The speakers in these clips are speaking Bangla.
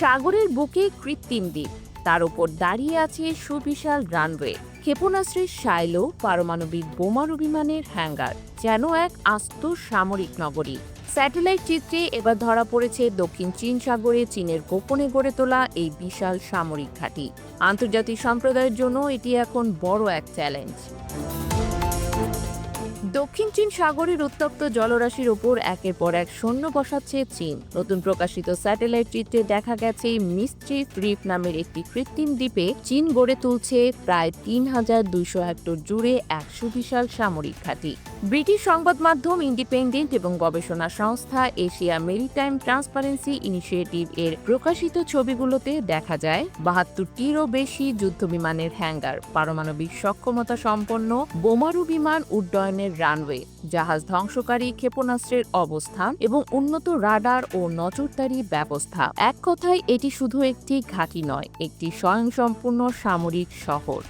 সাগরের বুকে কৃত্রিম দ্বীপ। তার উপর দাঁড়িয়ে আছে সুবিশাল রানওয়ে। ক্ষেপণাস্ত্রের সাইলো, পারমাণবিক বোমারু বিমানের হ্যাঙ্গার, যেন এক আস্ত সামরিক নগরী। স্যাটেলাইট চিত্রে এবার ধরা পড়েছে দক্ষিণ চীন সাগরে চীনের গোপনে গড়ে তোলা এই বিশাল সামরিক ঘাঁটি। আন্তর্জাতিক সম্প্রদায়ের জন্য এটি এখন বড় এক চ্যালেঞ্জ দক্ষিণ চীন সাগরের উত্তপ্ত জলরাশির উপর একের পর এক সৈন্য বসাচ্ছে চীন। নতুন প্রকাশিত স্যাটেলাইট চিত্রে দেখা গেছে মিস্ট্রি রিফ নামের একটি কৃত্রিম দ্বীপে চীন গড়ে তুলছে প্রায় তিন হাজার দুইশো হেক্টর জুড়ে এক সুবিশাল সামরিক ঘাঁটি। ব্রিটিশ সংবাদ মাধ্যম ইন্ডিপেন্ডেন্ট এবং গবেষণা সংস্থা এশিয়া মেরিটাইম ট্রান্সপারেন্সি ইনিশিয়েটিভ এর প্রকাশিত ছবিগুলোতে দেখা যায়, বাহাত্তরটিরও বেশি যুদ্ধবিমানের হ্যাঙ্গার, পারমাণবিক সক্ষমতা সম্পন্ন, বোমারু বিমান উড্ডয়নের রানওয়ে, জাহাজ ধ্বংসকারী ক্ষেপণাস্ত্রের অবস্থান এবং উন্নত রাডার ও নজরদারি ব্যবস্থা। এক কথায়, এটি শুধু একটি ঘাঁটি নয়, একটি স্বয়ংসম্পূর্ণ সামরিক শহর।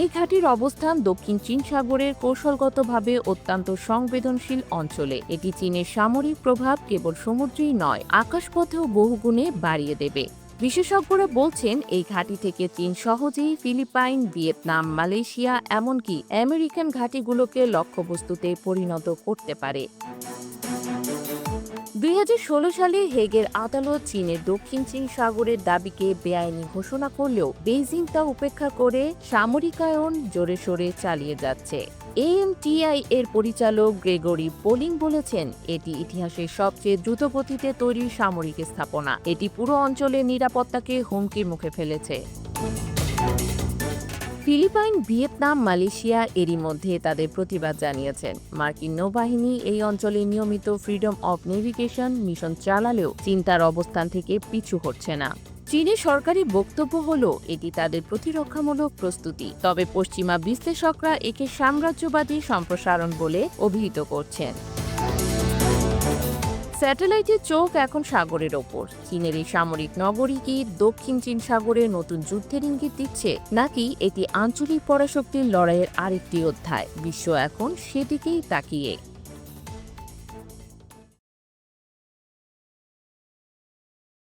এই ঘাঁটির অবস্থান দক্ষিণ চীন সাগরের কৌশলগতভাবে অত্যন্ত সংবেদনশীল অঞ্চলে। এটি চীনের সামরিক প্রভাব কেবল সমুদ্রেই নয়, আকাশপথেও বহুগুণে বাড়িয়ে দেবে। বিশেষজ্ঞরা বলছেন, এই ঘাঁটি থেকে চীন সহজেই ফিলিপাইন, ভিয়েতনাম, মালয়েশিয়া, এমনকি আমেরিকান ঘাঁটিগুলোকে লক্ষ্যবস্তুতে পরিণত করতে পারে। দুই হাজার ষোলো সালে হেগের আদালত চীনের দক্ষিণ চীন সাগরের দাবিকে বেআইনি ঘোষণা করলেও বেইজিং তা উপেক্ষা করে সামরিকায়ন জোরে সোরে চালিয়ে যাচ্ছে। এএমটিআই এর পরিচালক গ্রেগরি পোলিং বলেছেন, এটি ইতিহাসের সবচেয়ে দ্রুতগতিতে তৈরি সামরিক স্থাপনা। এটি পুরো অঞ্চলের নিরাপত্তাকে হুমকির মুখে ফেলেছে। ফিলিপাইন, ভিয়েতনাম, মালয়েশিয়া এরই মধ্যে তাদের প্রতিবাদ জানিয়েছেন। মার্কিন নৌবাহিনী এই অঞ্চলে নিয়মিত ফ্রিডম অব নেভিগেশন মিশন চালালেও চিন্তার অবস্থান থেকে পিছু হচ্ছে না। চীনের সরকারি বক্তব্য হল, এটি তাদের প্রতিরক্ষামূলক প্রস্তুতি। তবে পশ্চিমা বিশ্লেষকরা একে সাম্রাজ্যবাদী সম্প্রসারণ বলে অভিহিত করছেন। স্যাটেলাইটের চোখ এখন সাগরের ওপর। চীনের এই সামরিক নগরী কি দক্ষিণ চীন সাগরে নতুন যুদ্ধের ইঙ্গিত দিচ্ছে? নাকি এটি আঞ্চলিক পরাশক্তির লড়াইয়ের আরেকটি অধ্যায়? বিশ্ব এখন সেদিকেই তাকিয়ে।